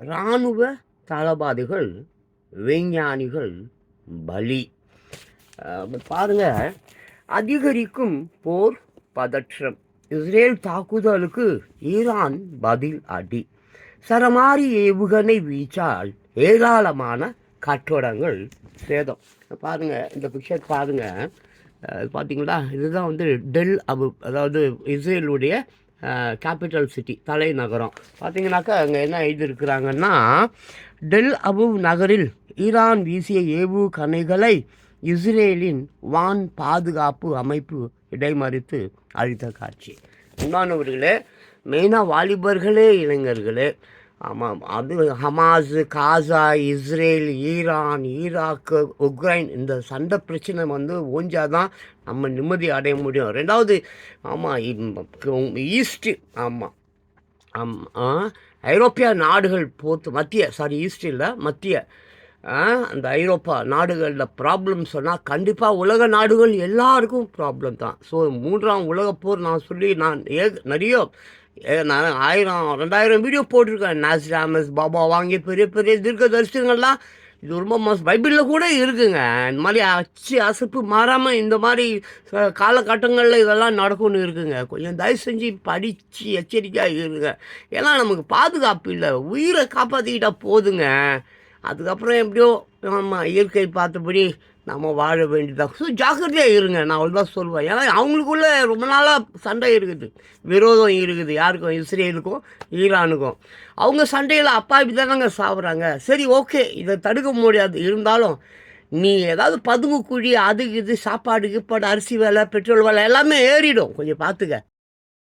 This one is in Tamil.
இராணுவ தளபாதிகள் விஞ்ஞானிகள் பலி. பாருங்கள் அதிகரிக்கும் போர் பதற்றம். இஸ்ரேல் தாக்குதலுக்கு ஈரான் பதில் அடி. சரமாரி ஏவுகணை வீச்சால் ஏராளமான கட்டடங்கள் சேதம். பாருங்கள் இந்த பிக்சர் பாருங்கள் பார்த்தீங்களா இதுதான் வந்து டெல் அபு அதாவது இஸ்ரேலுடைய கேபிட்டல் சிட்டி தலைநகரம். பார்த்தீங்கன்னாக்கா அங்கே என்ன எழுதியிருக்கிறாங்கன்னா டெல் அபு நகரில் ஈரான் வீசிய ஏவுகணைகளை இஸ்ரேலின் வான் பாதுகாப்பு அமைப்பு இடைமறித்து அழித்த காட்சி. உண்மானவர்களே மெயினாக வாலிபர்களே இளைஞர்களே ஆமாம் அது Hamas Gaza Israel Iran Iraq Ukraine இந்த சண்டை பிரச்சனை வந்து ஓஞ்சாதான் நம்ம நிம்மதி அடைய முடியும். ரெண்டாவது ஆமாம் ஈஸ்ட்டு ஆமாம் ஆமாம் ஐரோப்பிய நாடுகள் போத்து மத்திய சாரி ஈஸ்ட் இல்லை மத்திய அந்த ஐரோப்பா நாடுகளில் ப்ராப்ளம் சொன்னால் கண்டிப்பாக உலக நாடுகள் எல்லாருக்கும் ப்ராப்ளம் தான். ஸோ மூன்றாம் உலகப்போர் நான் சொல்லி நான் ஏ நிறைய நான் ஆயிரம் ரெண்டாயிரம் வீடியோ போட்டிருக்கேன். நாசிராமஸ் பாபா வாங்கி பெரிய பெரிய தீர்க்க தரிசனங்கள்லாம் இது ரொம்ப மோசம் பைபிளில் கூட இருக்குங்க. இந்த மாதிரி அச்சு அசப்பு மாறாமல் இந்த மாதிரி காலகட்டங்களில் இதெல்லாம் நடக்கும்னு இருக்குங்க. கொஞ்சம் தயவு செஞ்சு படித்து எச்சரிக்கையாக இருங்க. ஏன்னா நமக்கு பாதுகாப்பு இல்லை. உயிரை காப்பாற்றிக்கிட்டால் போதுங்க. அதுக்கப்புறம் எப்படியோ ஆமாம் இயற்கை பார்த்தபடி நம்ம வாழ வேண்டியதாக ஸோ ஜாக்கிரதையாக இருங்க. நான் அவ்வளோதான் சொல்லுவேன். ஏன்னா அவங்களுக்குள்ளே ரொம்ப நாளாக சண்டை இருக்குது. விரோதம் இருக்குது. யாருக்கும் இஸ்ரேலுக்கும் ஈரானுக்கும். அவங்க சண்டையில் அப்பா இப்படி தானங்க சாப்பிட்றாங்க சரி ஓகே. இதை தடுக்க முடியாது. இருந்தாலும் நீ ஏதாவது பதுங்கு குழி அது இது சாப்பாடு கீப்பாடு அரிசி விலை பெட்ரோல் விலை எல்லாமே ஏறிடும். கொஞ்சம் பார்த்துக்க.